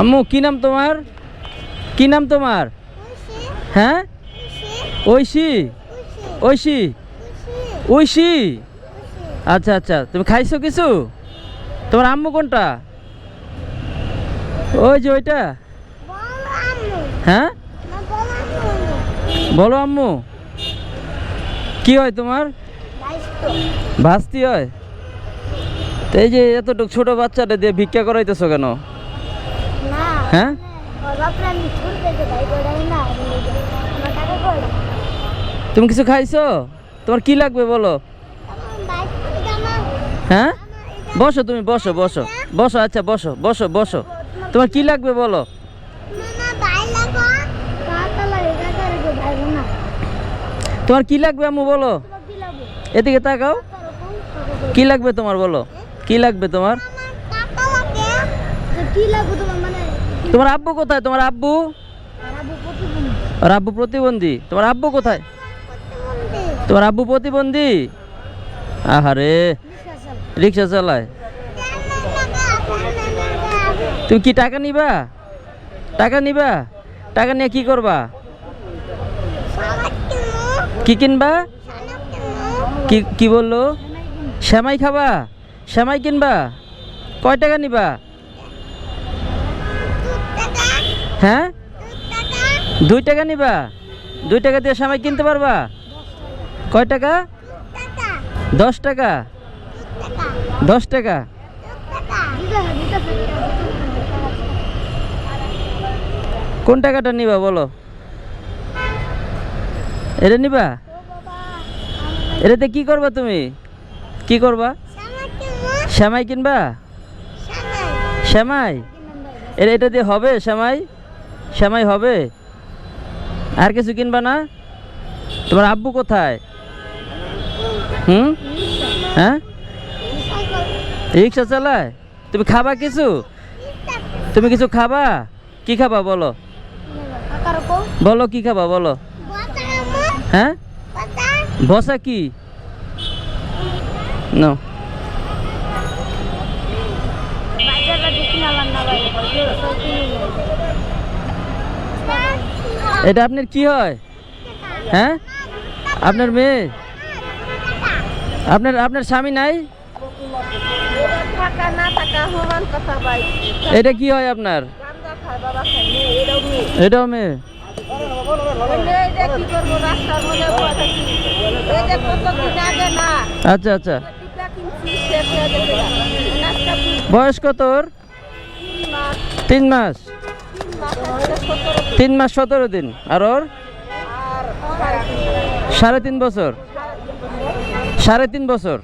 আম্মু কি নাম তোমার? কি নাম তোমার? হ্যাঁ? ঐশী। ঐশী? ঐশী? আচ্ছা আচ্ছা তুমি খাইছো কিছু? তোমার আম্মু কোনটা? ওই যে ওইটা। হ্যাঁ? বলো আম্মু। কি হয় তোমার? ভাস্তি হয়? তো এই যে এতটুকু ছোট বাচ্চাটা দিয়ে ভিক্ষা করাইতেছো কেন? হ্যাঁ? তুমি কিছু খাইছো? তোমার কি লাগবে বলো? হ্যাঁ? বসো তুমি, বসো বসো। বসো আচ্ছা বসো বসো বসো। তোমার কি লাগবে বলো? তোমার কি লাগবে আম্মু বলো? এদিকে তাকাও। কি লাগবে তোমার বলো? কি লাগবে তোমার? কি লাগবে তোমার তোমার আব্বু কোথায়? তোমার আব্বু? আব্বু প্রতিবন্ধী। তোমার আব্বু কোথায়? তোমার আব্বু প্রতিবন্ধী? আহারে। রিক্সা চালায়। তুমি কি টাকা নিবা? টাকা নিবা? টাকা নিয়ে কি করবা? কি কিনবা? কি কি বলল? শ্যামাই খাবা? শ্যামাই কিনবা? কয় টাকা নিবা? হ্যাঁ? দুই টাকা নিবা? দুই টাকা দিয়ে শ্যামাই কিনতে পারবা? কয় টাকা? দশ টাকা? দশ টাকা? কোন টাকাটা নিবা বলো? এটা নিবা? এটাতে কি করবা তুমি? কি করবা? শ্যামাই কিনবা? শ্যামাই। এটা এটা দিয়ে হবে শ্যামাই? শ্যামাই হবে? আর কিছু কিনবা না? তোমার আব্বু কোথায়? হুম? হ্যাঁ? রিক্সা চালায়? তুমি খাবা কিছু? তুমি কিছু খাবা? কি খাবা বলো? বলো কি খাবা বলো? হ্যাঁ? বসা কি? নো এটা আপনার কি হয়? হ্যাঁ? আপনার মেয়ে? আপনার আপনার স্বামী নাই? এটা কি হয় আপনার? এটাও মেয়ে। আচ্ছা আচ্ছা। টিকা কিনছি শেষ হয়ে গেছে নাস্তা বয়স কত তিন মাস। তিন মাস সতেরো দিন। আর ওর? সাড়ে তিন বছর। সাড়ে তিন বছর।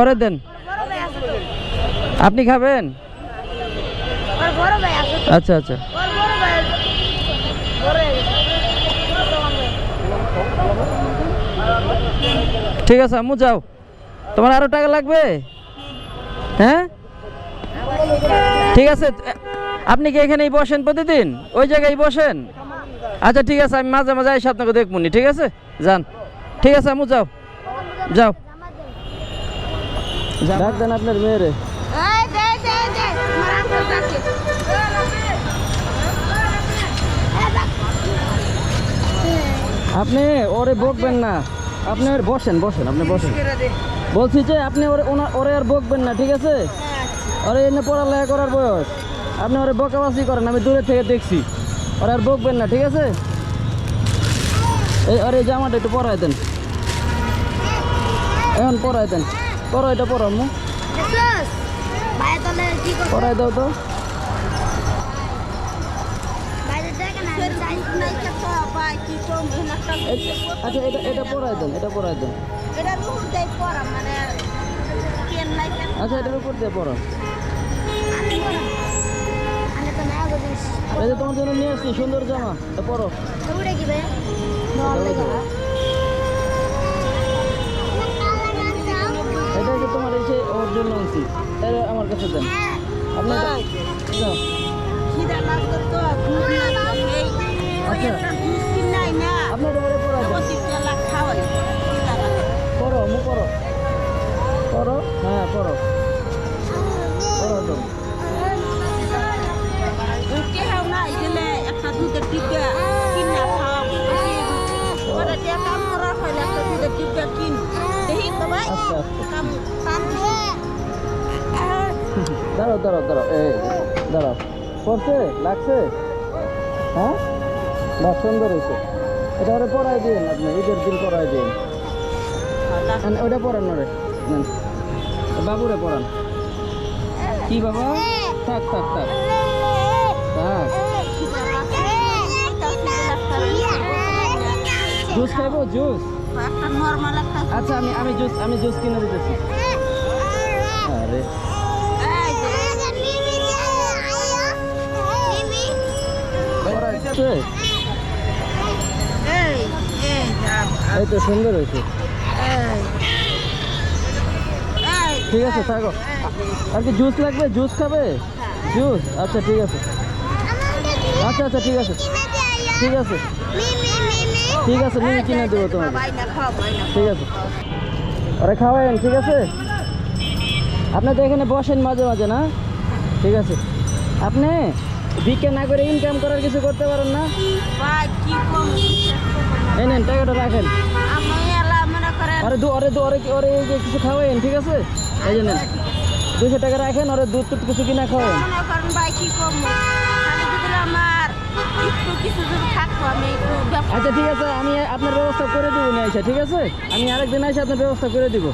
ওরে দেন। আপনি খাবেন? আচ্ছা আচ্ছা। ঠিক আছে, আম্মু, যাও। তোমার আরও টাকা লাগবে? হ্যাঁ? ঠিক আছে আপনি কি এখানেই বসেন প্রতিদিন? ওই জায়গায় বসেন। আচ্ছা ঠিক আছে আমি মাঝে মাঝে এসে আপনাকে দেখবনি ঠিক আছে? যান। ঠিক আছে আম্মু যাও। যাও। ডাক দেন আপনার মেয়েরে। এই দে দে দে আমার আঙ্কেল ডাকে আপনি ওরে বকবেন না। আপনি ওর বসেন বসেন আপনি বসেন। বলছি যে আপনি ওরে ওরে আর বকবেন না ঠিক আছে? ওরে এনে পড়ালেখা করার বয়স। আপনি ওরে বকাবাসি করেন আমি দূরে থেকে দেখছি। ওরে আর বকবেন না ঠিক আছে? এই এই জামাটা একটু পরাই দেন। এখন পরাই দেন। পরো এটা পরো করব? পরাই দাও তো। আচ্ছা এটা এটা পরাই দেন এটা পরাই দেন। মানে আচ্ছা এটার উপর দিয়ে পড়ো এই যে তোমার জন্য নিয়ে আসছি সুন্দর জামা। পরো। তো কি বে? এটা যে তোমার এই যে ওর জন্য আনছি এটা আমার কাছে দেন। আপনি এটা- যাও। খিদা লাগতো তো, ঘুম লাগতো, দাঁড়াও দাঁড়াও দাঁড়াও এই দাঁড়াও। পড়ছে? লাগছে? হ্যাঁ? বাহ সুন্দর হয়েছে এটা ওরে পড়াই দিন আপনি ঈদের দিন পড়াই দিন ওটা পড়ান ওরে। বাবুরে পড়ান। কি বাবা? থাক থাক থাক। থাক। জুস খাইবো? জুস? একটা নর্মাল একটা আচ্ছা আমি আমি জুস আমি জুস কিনে দিতেছি। আরে। এই তো সুন্দর হয়েছে। ঠিক আছে থাকো। আর কি জুস লাগবে? জুস খাবে? জুস আচ্ছা ঠিক আছে। আচ্ছা আচ্ছা ঠিক আছে। ঠিক আছে। ঠিক আছে মিমি কিনে দেবো তোমাকে। ঠিক আছে। ওরে খাওয়াবেন ঠিক আছে? আপনি তো এখানে বসেন মাঝে মাঝে না? ঠিক আছে। আপনি বিকে না করে ইনকাম করার কিছু করতে পারেন না? এই নেন টাকাটা রাখেন। আরে দু ওরে দু ওরে ওরে এই যে কিছু খাওয়াইন ঠিক আছে? এই যে নেন। দুশো টাকা রাখেন ওরে দুধ টুধ কিছু কিনা করেন ভাই কি কম? আমার একটু কিছু যদি থাকতো আমি একটু ব্যবসা আচ্ছা ঠিক আছে আমি আপনার ব্যবস্থা করে দেবো নি আইসা ঠিক আছে? আমি আরেকদিন আইসা আপনার ব্যবস্থা করে দিব।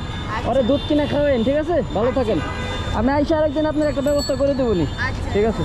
ওরা দুধ কিনে খাওয়েন ঠিক আছে? ভালো থাকেন। আমি আইসা আরেকদিন আপনার একটা ব্যবস্থা করে দেবো নি। আচ্ছা। ঠিক আছে?